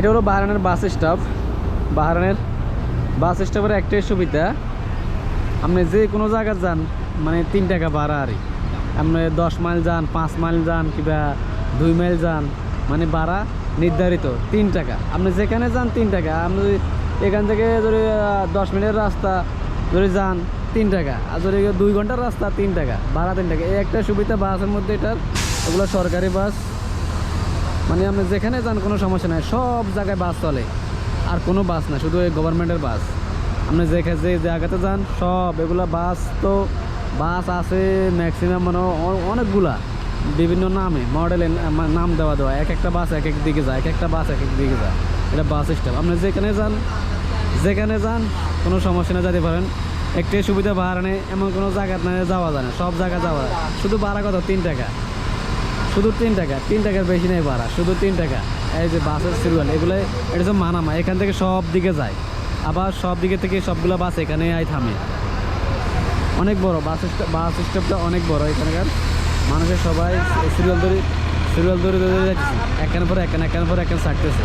এটা হলো বাহারানের bus stop. বাহারানের বাস স্টপের একটাই সুবিধা, আপনি যে কোনো জায়গা যান মানে তিন টাকা ভাড়া আরই আপনি দশ মাইল যান, পাঁচ মাইল যান, কিংবা দুই মাইল যান মানে ভাড়া নির্ধারিত, তিন টাকা। আপনি যেখানে যান, তিন টাকা। আপনি এখান থেকে যদি দশ মিনিটের রাস্তা যদি যান, তিন টাকা। আর যদি দুই ঘণ্টার রাস্তা, তিন টাকা। ভাড়া তিন টাকা। এই একটা সুবিধা বাসের মধ্যে এটার, ওগুলো সরকারি বাস। মানে আপনি যেখানে যান, কোনো সমস্যা নাই। সব জায়গায় বাস চলে। আর কোনো বাস না, শুধু এই গভর্নমেন্টের বাস। আপনি যেখানে যে জায়গাতে যান, সব এগুলো বাস তো, বাস আছে ম্যাক্সিমাম মানে অনেকগুলা। বিভিন্ন নামে মডেলে নাম দেওয়া দেওয়া। এক একটা বাস এক এক দিকে যায়, এক একটা বাস এক এক দিকে যায়। এটা বাস স্টপ আপনি যেখানে যান যেখানে যান, কোনো সমস্যা না যেতে পারেন। একটাই সুবিধা, ভাড়া নেই, এমন কোনো জায়গা না যাওয়া যায় না। সব জায়গা যাওয়া শুধু ভাড়া কত? তিন টাকা। শুধু তিন টাকা, তিন টাকার বেশি নেই ভাড়া, শুধু তিন টাকা। এই যে বাসের সিরিয়াল এগুলো এটা সব মানামা এখান থেকে সব দিকে যায়। আবার সব দিকে থেকে সবগুলো বাস এখানে আই থামে। অনেক বড়, বাস বাস স্টপটা অনেক বড় এখানকার। মানুষের সবাই সিরিয়াল ধরে সিরিয়াল ধরে ধরে যাচ্ছে একখান পর একখান একখান পর একখান ছাড়তেছে।